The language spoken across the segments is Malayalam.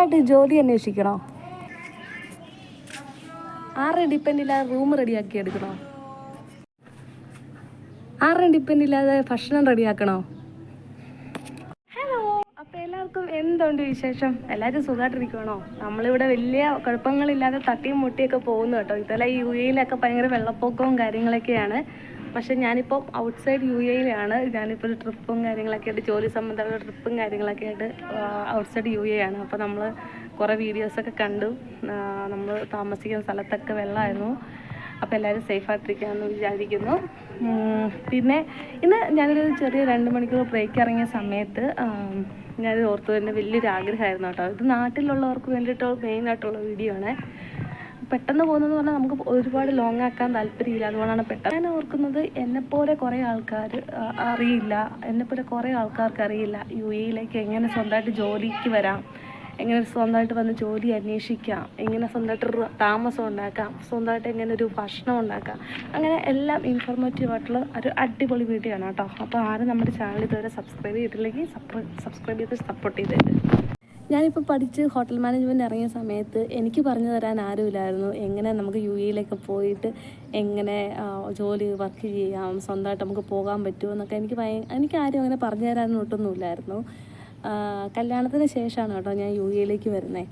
സ്വന്തമായിട്ട് ജോലി അന്വേഷിക്കണോ? ആരുടെ ഡിപ്പെൻഡ് ഇല്ലാതെ റൂം റെഡിയാക്കി എടുക്കണോ? ആരെയും ഡിപ്പെൻഡ് ഇല്ലാതെ ഭക്ഷണം റെഡിയാക്കണോ ഹലോ അപ്പോൾ എല്ലാവർക്കും എന്തുണ്ട് വിശേഷം? എല്ലാവരും സുഖമായിട്ടിരിക്കണോ നമ്മളിവിടെ വലിയ കുഴപ്പങ്ങളില്ലാതെ തട്ടിയും മുട്ടിയൊക്കെ പോകുന്നു കേട്ടോ. ഇതെല്ലാം യു എയിലൊക്കെ ഭയങ്കര വെള്ളപ്പൊക്കവും കാര്യങ്ങളൊക്കെയാണ്. പക്ഷെ ഞാനിപ്പോൾ ഔട്ട്സൈഡ് യു എയിലാണ് ഞാനിപ്പോൾ ഒരു ട്രിപ്പും കാര്യങ്ങളൊക്കെ ആയിട്ട് ജോലി സംബന്ധമുള്ള ട്രിപ്പും കാര്യങ്ങളൊക്കെ ആയിട്ട് ഔട്ട്സൈഡ് യു എ ആണ് അപ്പോൾ നമ്മൾ കുറേ വീഡിയോസൊക്കെ കണ്ടു. നമ്മൾ താമസിക്കുന്ന സ്ഥലത്തൊക്കെ വെള്ളമായിരുന്നു അപ്പോൾ എല്ലാവരും സേഫായിട്ടിരിക്കാമെന്ന് വിചാരിക്കുന്നു. പിന്നെ ഇന്ന് ഞാനൊരു ചെറിയ രണ്ട് മണിക്കൂർ ബ്രേക്ക് ഇറങ്ങിയ സമയത്ത് ഞാനിത് ഓർത്തു എന്റെ വലിയൊരു ആഗ്രഹമായിരുന്നു കേട്ടോ. ഇത് നാട്ടിലുള്ളവർക്ക് വേണ്ടിയിട്ട് മെയിനായിട്ടുള്ള വീഡിയോ ആണ്. പെട്ടെന്ന് പോകുന്നതെന്ന് പറഞ്ഞാൽ നമുക്ക് ഒരുപാട് ലോങ് ആക്കാൻ താല്പര്യമില്ല. അതുകൊണ്ടാണ് പെട്ടെന്ന് ഞാൻ ഓർക്കുന്നത് എന്നെപ്പോലെ കുറേ ആൾക്കാർ അറിയില്ല. എന്നെപ്പോലെ കുറേ ആൾക്കാർക്ക് അറിയില്ല യു എയിലേക്ക് എങ്ങനെ സ്വന്തമായിട്ട് ജോലിക്ക് വരാം എങ്ങനെ സ്വന്തമായിട്ട് വന്ന് ജോലി അന്വേഷിക്കാം എങ്ങനെ സ്വന്തമായിട്ട് താമസം ഉണ്ടാക്കാം സ്വന്തമായിട്ട് എങ്ങനെ ഒരു ഭക്ഷണം ഉണ്ടാക്കാം. അങ്ങനെ എല്ലാം ഇൻഫോർമേറ്റീവ് ആയിട്ടുള്ള ഒരു അടിപൊളി വീഡിയോ ആണ് കേട്ടോ. അപ്പോൾ ആരും നമ്മുടെ ചാനൽ ഇതുവരെ സബ്സ്ക്രൈബ് ചെയ്തിട്ടില്ലെങ്കിൽ സബ്സ്ക്രൈബ് ചെയ്ത് സപ്പോർട്ട് ചെയ്തേക്ക് ഞാനിപ്പോൾ പഠിച്ച് ഹോട്ടൽ മാനേജ്മെന്റ് ഇറങ്ങിയ സമയത്ത് എനിക്ക് പറഞ്ഞു തരാൻ ആരുമില്ലായിരുന്നു. എങ്ങനെ നമുക്ക് യു എയിലൊക്കെ പോയിട്ട് എങ്ങനെ ജോലി വർക്ക് ചെയ്യാം സ്വന്തമായിട്ട് നമുക്ക് പോകാൻ പറ്റുമോ എന്നൊക്കെ എനിക്ക് ഭയ എനിക്ക് ആരും അങ്ങനെ പറഞ്ഞു ആ, കല്യാണത്തിന് ശേഷമാണ് കേട്ടോ ഞാൻ യു എയിലേക്ക് വരുന്നത്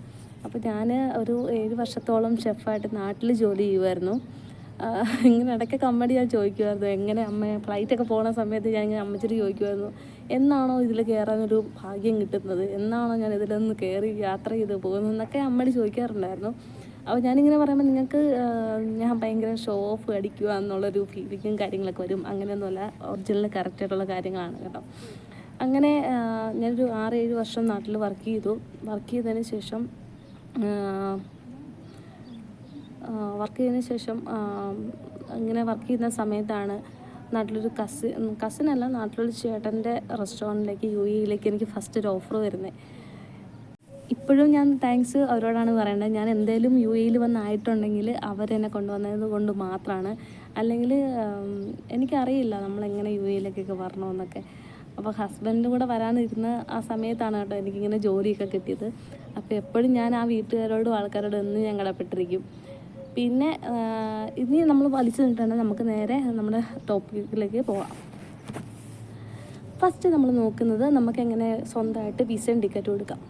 അപ്പോൾ ഞാൻ ഒരു ഏഴ് വർഷത്തോളം ഷെഫായിട്ട് നാട്ടിൽ ജോലി ചെയ്യുമായിരുന്നു ഇങ്ങനെ ഇടയ്ക്ക് കമ്മടി ഞാൻ ചോദിക്കുമായിരുന്നു എങ്ങനെ അമ്മ ഫ്ലൈറ്റൊക്കെ പോകുന്ന സമയത്ത് ഞാൻ ഇങ്ങനെ അമ്മച്ചിട്ട് ചോദിക്കുമായിരുന്നു എന്നാണോ ഇതിൽ കയറാനൊരു ഭാഗ്യം കിട്ടുന്നത്? എന്നാണോ ഞാൻ ഇതിലൊന്ന് കയറി യാത്ര ചെയ്ത് പോകുന്നത് എന്നൊക്കെ അമ്മയോട് ചോദിക്കാറുണ്ടായിരുന്നു. അപ്പോൾ ഞാനിങ്ങനെ പറയുമ്പോൾ നിങ്ങൾക്ക് ഞാൻ ഭയങ്കര ഷോ ഓഫ് അടിക്കുക എന്നുള്ളൊരു ഫീലിങ്ങും കാര്യങ്ങളൊക്കെ വരും. അങ്ങനെയൊന്നുമല്ല ഒറിജിനൽ കറക്റ്റായിട്ടുള്ള കാര്യങ്ങളാണ് കേട്ടോ. അങ്ങനെ ഞാനൊരു ആറ് ഏഴ് വർഷം നാട്ടിൽ വർക്ക് ചെയ്തു. വർക്ക് ചെയ്തതിന് ശേഷം വർക്ക് ചെയ്തതിന് ശേഷം ഇങ്ങനെ വർക്ക് ചെയ്യുന്ന സമയത്താണ് നാട്ടിലൊരു കസിൻ കസിനല്ല നാട്ടിലൊരു ചേട്ടന്റെ റെസ്റ്റോറന്റിലേക്ക് യു എയിലേക്ക് എനിക്ക് ഫസ്റ്റ് ഒരു ഓഫർ വരുന്നത് ഇപ്പോഴും ഞാൻ താങ്ക്സ് അവരോടാണ് പറയേണ്ടത് ഞാൻ എന്തേലും യു എയിൽ വന്നായിട്ടുണ്ടെങ്കിൽ അവരെന്നെ കൊണ്ടുവന്നത് കൊണ്ട് മാത്രമാണ് അല്ലെങ്കിൽ എനിക്കറിയില്ല നമ്മളെങ്ങനെ യു എയിലേക്കൊക്കെ വരണമെന്നൊക്കെ. അപ്പോൾ ഹസ്ബൻഡും കൂടെ വരാനിരുന്ന ആ സമയത്താണ് കേട്ടോ എനിക്കിങ്ങനെ ജോലിയൊക്കെ കിട്ടിയത്. അപ്പോൾ എപ്പോഴും ഞാൻ ആ വീട്ടുകാരോടും ആൾക്കാരോടും എന്നും ഞാൻ പിന്നെ ഇനി നമ്മൾ വലിച്ചു നിന്നിട്ടുണ്ടെങ്കിൽ നമുക്ക് നേരെ നമ്മുടെ ടോപ്പിക്കിലേക്ക് പോവാം. ഫസ്റ്റ് നമ്മൾ നോക്കുന്നത് നമുക്ക് എങ്ങനെ സ്വന്തമായിട്ട് വിസയും ടിക്കറ്റ് കൊടുക്കാം.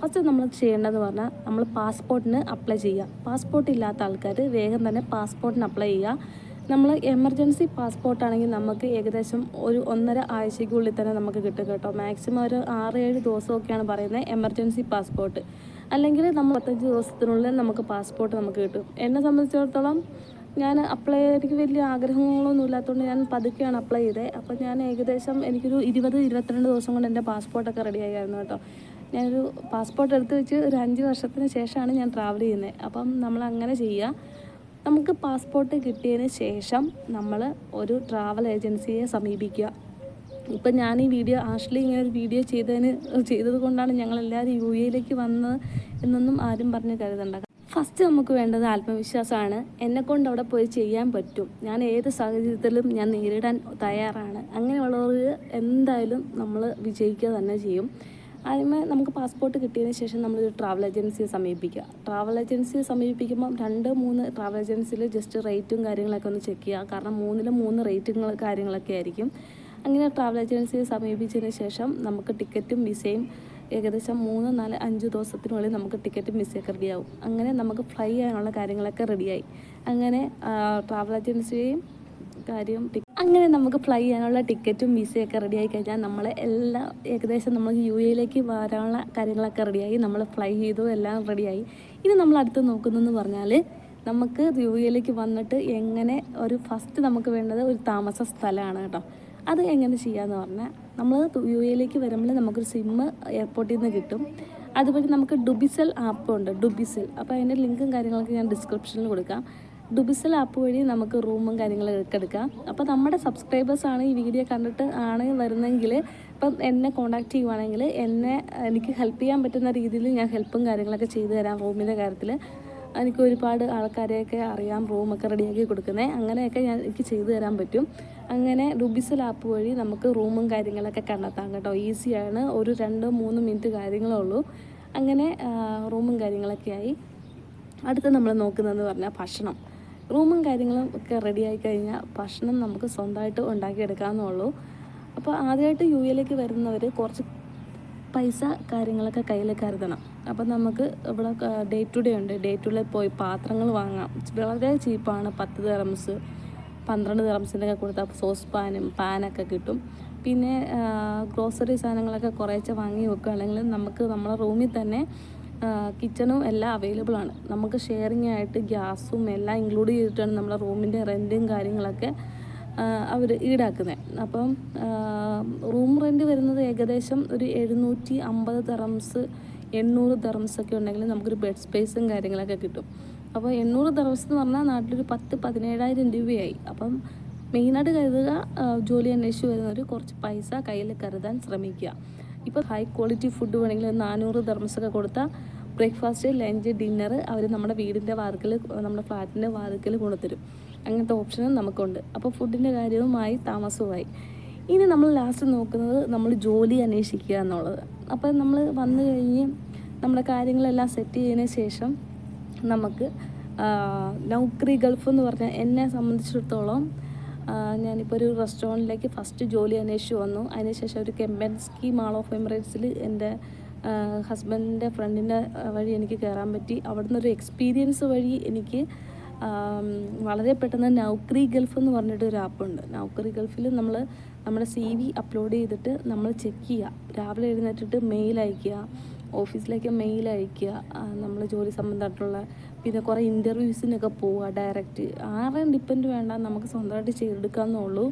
ഫസ്റ്റ് നമ്മൾ ചെയ്യേണ്ടതെന്ന് പറഞ്ഞാൽ നമ്മൾ പാസ്പോർട്ടിന് അപ്ലൈ ചെയ്യുക. പാസ്പോർട്ട് ഇല്ലാത്ത ആൾക്കാർ വേഗം തന്നെ പാസ്പോർട്ടിന് അപ്ലൈ ചെയ്യുക. നമ്മൾ എമർജൻസി പാസ്പോർട്ട് ആണെങ്കിൽ നമുക്ക് ഏകദേശം ഒരു ഒന്നര ആഴ്ചയ്ക്കുള്ളിൽ തന്നെ നമുക്ക് കിട്ടും കേട്ടോ. മാക്സിമം ഒരു ആറ് ഏഴ് ദിവസമൊക്കെയാണ് പറയുന്നത് എമർജൻസി പാസ്പോർട്ട്. അല്ലെങ്കിൽ നമ്മൾ പത്തഞ്ച് ദിവസത്തിനുള്ളിൽ നമുക്ക് പാസ്പോർട്ട് നമുക്ക് കിട്ടും. എന്നെ സംബന്ധിച്ചിടത്തോളം ഞാൻ അപ്ലൈ എനിക്ക് വലിയ ആഗ്രഹങ്ങളൊന്നും ഇല്ലാത്തതുകൊണ്ട് ഞാൻ പതുക്കെയാണ് അപ്ലൈ ചെയ്തത്. അപ്പോൾ ഞാൻ ഏകദേശം എനിക്കൊരു ഇരുപത് ഇരുപത്തിരണ്ട് ദിവസം കൊണ്ട് എന്റെ പാസ്പോർട്ടൊക്കെ റെഡി ആയിരുന്നു കേട്ടോ. ഞാനൊരു പാസ്പോർട്ട് എടുത്ത് വെച്ച് ഒരു അഞ്ച് വർഷത്തിന് ശേഷമാണ് ഞാൻ ട്രാവൽ ചെയ്യുന്നത്. അപ്പം നമ്മൾ അങ്ങനെ ചെയ്യുക. നമുക്ക് പാസ്പോർട്ട് കിട്ടിയതിന് ശേഷം നമ്മൾ ഒരു ട്രാവൽ ഏജൻസിയെ സമീപിക്കുക. ഇപ്പം ഞാൻ ഈ വീഡിയോ ആഷ്ലി ഇങ്ങനെ ഒരു വീഡിയോ ചെയ്തതിന് ചെയ്തത് കൊണ്ടാണ് ഞങ്ങളെല്ലാവരും യു എയിലേക്ക് വന്നത് എന്നൊന്നും ആരും പറഞ്ഞ് കരുതണ്ട. ഫസ്റ്റ് നമുക്ക് വേണ്ടത് ആത്മവിശ്വാസമാണ്. എന്നെക്കൊണ്ട് അവിടെ പോയി ചെയ്യാൻ പറ്റും. ഞാൻ ഏത് സാഹചര്യത്തിലും ഞാൻ നേരിടാൻ തയ്യാറാണ്. അങ്ങനെയുള്ളവർ എന്തായാലും നമ്മൾ വിജയിക്കുക തന്നെ ചെയ്യും. ആദ്യമേ നമുക്ക് പാസ്പോർട്ട് കിട്ടിയതിന് ശേഷം നമ്മളൊരു ട്രാവൽ ഏജൻസിയെ സമീപിക്കുക. ട്രാവൽ ഏജൻസിയെ സമീപിക്കുമ്പം രണ്ട് മൂന്ന് ട്രാവൽ ഏജൻസിയിൽ ജസ്റ്റ് റേറ്റും കാര്യങ്ങളൊക്കെ ഒന്ന് ചെക്ക് ചെയ്യുക. കാരണം മൂന്നിലും മൂന്ന് റേറ്റുകൾ കാര്യങ്ങളൊക്കെ ആയിരിക്കും. അങ്ങനെ ട്രാവൽ ഏജൻസിയെ സമീപിച്ചതിന് ശേഷം നമുക്ക് ടിക്കറ്റും വിസയും ഏകദേശം മൂന്ന് നാല് അഞ്ച് ദിവസത്തിനുള്ളിൽ നമുക്ക് ടിക്കറ്റും വിസയൊക്കെ റെഡിയാവും അങ്ങനെ നമുക്ക് ഫ്ലൈ ചെയ്യാനുള്ള കാര്യങ്ങളൊക്കെ റെഡിയായി അങ്ങനെ ട്രാവൽ ഏജൻസിയെയും കാര്യം അങ്ങനെ നമുക്ക് ഫ്ലൈ ചെയ്യാനുള്ള ടിക്കറ്റും വിസയൊക്കെ റെഡിയായി കഴിഞ്ഞാൽ നമ്മൾ എല്ലാം ഏകദേശം നമ്മൾ യു എയിലേക്ക് വരാനുള്ള കാര്യങ്ങളൊക്കെ റെഡിയായി നമ്മൾ ഫ്ലൈ ചെയ്തു എല്ലാം റെഡിയായി ഇനി നമ്മൾ അടുത്ത് നോക്കുന്നതെന്ന് പറഞ്ഞാൽ നമുക്ക് യു എയിലേക്ക് വന്നിട്ട് എങ്ങനെ ഒരു ഫസ്റ്റ് നമുക്ക് വേണ്ടത് ഒരു താമസ സ്ഥലമാണ് കേട്ടോ. അത് എങ്ങനെ ചെയ്യാന്ന് പറഞ്ഞാൽ നമ്മൾ യു എയിലേക്ക് വരുമ്പോൾ നമുക്കൊരു സിമ്മ് എയർപോർട്ടിൽ നിന്ന് കിട്ടും. അതുപോലെ നമുക്ക് ഡുബിസെൽ ആപ്പ് ഉണ്ട് ഡുബിസൽ. അപ്പോൾ അതിന്റെ ലിങ്കും കാര്യങ്ങളൊക്കെ ഞാൻ ഡിസ്ക്രിപ്ഷനിൽ കൊടുക്കാം. ഡുബിസൽ ആപ്പ് വഴി നമുക്ക് റൂമും കാര്യങ്ങളൊക്കെ എടുക്കാം. അപ്പോൾ നമ്മുടെ സബ്സ്ക്രൈബേഴ്സ് ആണ് ഈ വീഡിയോ കണ്ടിട്ട് ആണ് വരുന്നതെങ്കിൽ ഇപ്പം എന്നെ കോണ്ടാക്ട് ചെയ്യുവാണെങ്കിൽ എന്നെ എനിക്ക് ഹെൽപ്പ് ചെയ്യാൻ പറ്റുന്ന രീതിയിൽ ഞാൻ ഹെൽപ്പും കാര്യങ്ങളൊക്കെ ചെയ്തു തരാം റൂമിന്റെ കാര്യത്തിൽ എനിക്ക് ഒരുപാട് ആൾക്കാരെയൊക്കെ അറിയാം റൂമൊക്കെ റെഡിയാക്കി കൊടുക്കുന്നത് അങ്ങനെയൊക്കെ ഞാൻ എനിക്ക് ചെയ്തു തരാൻ പറ്റും. അങ്ങനെ ഡുബിസൽ ആപ്പ് വഴി നമുക്ക് റൂമും കാര്യങ്ങളൊക്കെ കണ്ടെത്താം കേട്ടോ. ഈസിയാണ് ഒരു രണ്ടോ മൂന്ന് മിനിറ്റ് കാര്യങ്ങളേ ഉള്ളൂ. അങ്ങനെ റൂമും കാര്യങ്ങളൊക്കെ ആയി. അടുത്ത് നമ്മൾ നോക്കുന്നതെന്ന് പറഞ്ഞാൽ ഭക്ഷണം. റൂമും കാര്യങ്ങളും ഒക്കെ റെഡി ആയി കഴിഞ്ഞാൽ ഭക്ഷണം നമുക്ക് സ്വന്തമായിട്ട് ഉണ്ടാക്കിയെടുക്കാമെന്നുള്ളൂ അപ്പോൾ ആദ്യമായിട്ട് യു എയിലേക്ക് വരുന്നവർ കുറച്ച് പൈസ കാര്യങ്ങളൊക്കെ കയ്യിൽ കരുതണം. അപ്പം നമുക്ക് ഇവിടെ ഡേ ടു ഡേ ഉണ്ട്. ഡേ ടു ഡേ പോയി പാത്രങ്ങൾ വാങ്ങാം. വളരെ ചീപ്പാണ്. പത്ത് തെറംസ് പന്ത്രണ്ട് തെറംസിന്റെ ഒക്കെ കൊടുത്താൽ സോസ് പാനും പാനൊക്കെ കിട്ടും. പിന്നെ ഗ്രോസറി സാധനങ്ങളൊക്കെ കുറേശ്ശെ വാങ്ങി വെക്കുകയാണെങ്കിൽ നമുക്ക് നമ്മുടെ റൂമിൽ തന്നെ കിച്ചണും എല്ലാം അവൈലബിൾ ആണ്. നമുക്ക് ഷെയറിംഗ് ആയിട്ട് ഗ്യാസും എല്ലാം ഇൻക്ലൂഡ് ചെയ്തിട്ടാണ് നമ്മളെ റൂമിന്റെ റെന്റും കാര്യങ്ങളൊക്കെ അവർ ഈടാക്കുന്നത് അപ്പം റൂം റെന്റ് വരുന്നത് ഏകദേശം ഒരു എഴുന്നൂറ്റി അമ്പത് തെറംസ് എണ്ണൂറ് തെറംസ് ഒക്കെ ഉണ്ടെങ്കിൽ നമുക്കൊരു ബെഡ് സ്പേസും കാര്യങ്ങളൊക്കെ കിട്ടും. അപ്പോൾ എണ്ണൂറ് തെറംസ് എന്ന് പറഞ്ഞാൽ നാട്ടിലൊരു പത്ത് പതിനേഴായിരം രൂപയായി. അപ്പം മെയിനായിട്ട് കരുതുക ജോലി അന്വേഷിച്ച് വരുന്നവർ കുറച്ച് പൈസ കയ്യിൽ കരുതാൻ ശ്രമിക്കുക. ഇപ്പോൾ ഹൈ ക്വാളിറ്റി ഫുഡ് വേണമെങ്കിൽ നാനൂറ് തെർമസൊക്കെ കൊടുത്താൽ ബ്രേക്ക്ഫാസ്റ്റ് ലഞ്ച് ഡിന്നർ അവർ നമ്മുടെ വീടിന്റെ വാർക്കിൽ നമ്മുടെ ഫ്ലാറ്റിന്റെ വാർക്കിൽ കൊണ്ടുതരും അങ്ങനത്തെ ഓപ്ഷനും നമുക്കുണ്ട്. അപ്പോൾ ഫുഡിന്റെ കാര്യവുമായി താമസവുമായി. ഇനി നമ്മൾ ലാസ്റ്റ് നോക്കുന്നത് നമ്മൾ ജോലി അന്വേഷിക്കുക എന്നുള്ളത്. അപ്പോൾ നമ്മൾ വന്നു കഴിഞ്ഞ് നമ്മുടെ കാര്യങ്ങളെല്ലാം സെറ്റ് ചെയ്തതിന് ശേഷം നമുക്ക് നൗക്രി ഗൾഫ് എന്ന് പറഞ്ഞാൽ എന്നെ സംബന്ധിച്ചിടത്തോളം ഞാനിപ്പോൾ ഒരു റെസ്റ്റോറന്റിലേക്ക് ഫസ്റ്റ് ജോലി അന്വേഷിച്ച് വന്നു. അതിനുശേഷം ഒരു കെമ്പൻസ്കി മാൾ ഓഫ് എമിറേറ്റ്സിൽ എന്റെ ഹസ്ബൻഡിന്റെ ഫ്രണ്ടിന്റെ വഴി എനിക്ക് കയറാൻ പറ്റി. അവിടുന്ന് ഒരു എക്സ്പീരിയൻസ് വഴി എനിക്ക് വളരെ പെട്ടെന്ന് നൗക്രി ഗൾഫ് എന്ന് പറഞ്ഞിട്ട് ഒരു ആപ്പുണ്ട് നൗക്രി ഗൾഫിൽ നമ്മൾ നമ്മുടെ സി വി അപ്ലോഡ് ചെയ്തിട്ട് നമ്മൾ ചെക്ക് ചെയ്യുക രാവിലെ എഴുന്നേറ്റിട്ട് മെയിൽ അയക്കുക ഓഫീസിലേക്ക് മെയിൽ അയക്കുക നമ്മൾ ജോലി സംബന്ധമായിട്ടുള്ള പിന്നെ കുറേ ഇന്റർവ്യൂസിനൊക്കെ പോവുക ഡയറക്റ്റ് ആരെയും ഡിപ്പെൻഡ് വേണ്ട നമുക്ക് സ്വന്തമായിട്ട് ചെയ്തെടുക്കാമെന്നുള്ളൂ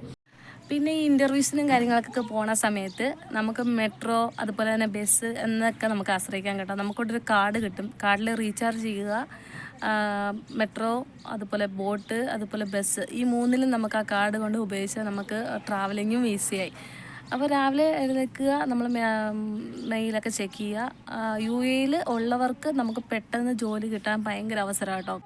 പിന്നെ ഈ ഇന്റർവ്യൂസിനും കാര്യങ്ങൾക്കൊക്കെ പോണ സമയത്ത് നമുക്ക് മെട്രോ അതുപോലെ തന്നെ ബസ് എന്നൊക്കെ നമുക്ക് ആശ്രയിക്കാൻ കേട്ടോ. നമുക്കൊരു കാർഡ് കിട്ടും. കാർഡിൽ റീചാർജ് ചെയ്യുക. മെട്രോ അതുപോലെ ബോട്ട് അതുപോലെ ബസ് ഈ മൂന്നിലും നമുക്ക് ആ കാർഡ് കൊണ്ട് ഉപയോഗിച്ചാൽ നമുക്ക് ട്രാവലിങ്ങും ഈസിയായി അപ്പോൾ രാവിലെ എഴുന്നേൽക്കുക നമ്മൾ മെയിലൊക്കെ ചെക്ക് ചെയ്യുക. യു എയിൽ ഉള്ളവർക്ക് നമുക്ക് പെട്ടെന്ന് ജോലി കിട്ടാൻ ഭയങ്കര അവസരമാണ് കേട്ടോ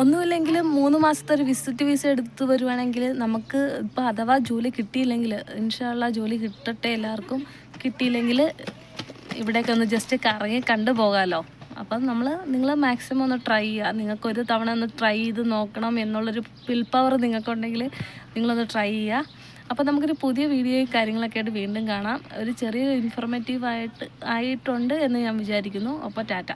ഒന്നുമില്ലെങ്കിലും മൂന്ന് മാസത്തെ ഒരു വിസിറ്റ് വിസ എടുത്ത് വരുവാണെങ്കിൽ നമുക്ക് ഇപ്പോൾ അഥവാ ജോലി കിട്ടിയില്ലെങ്കിൽ ഇൻഷാള്ള ജോലി കിട്ടട്ടെ എല്ലാവർക്കും. കിട്ടിയില്ലെങ്കിൽ ഇവിടേക്ക് ഒന്ന് ജസ്റ്റ് കറങ്ങി കണ്ടു പോകാമല്ലോ അപ്പം നമ്മൾ നിങ്ങൾ മാക്സിമം ഒന്ന് ട്രൈ ചെയ്യുക. നിങ്ങൾക്ക് ഒരു തവണ ഒന്ന് ട്രൈ ചെയ്ത് നോക്കണം എന്നുള്ളൊരു വിൽ പവർ നിങ്ങൾക്കുണ്ടെങ്കിൽ നിങ്ങളൊന്ന് ട്രൈ ചെയ്യുക. അപ്പോൾ നമുക്കൊരു പുതിയ വീഡിയോ കാര്യങ്ങളൊക്കെ ആയിട്ട് വീണ്ടും കാണാം. ഒരു ചെറിയ ഇൻഫോർമേറ്റീവ് ആയിട്ട് ആയിട്ടുണ്ട് എന്ന് ഞാൻ വിചാരിക്കുന്നു. അപ്പോൾ ടാറ്റ.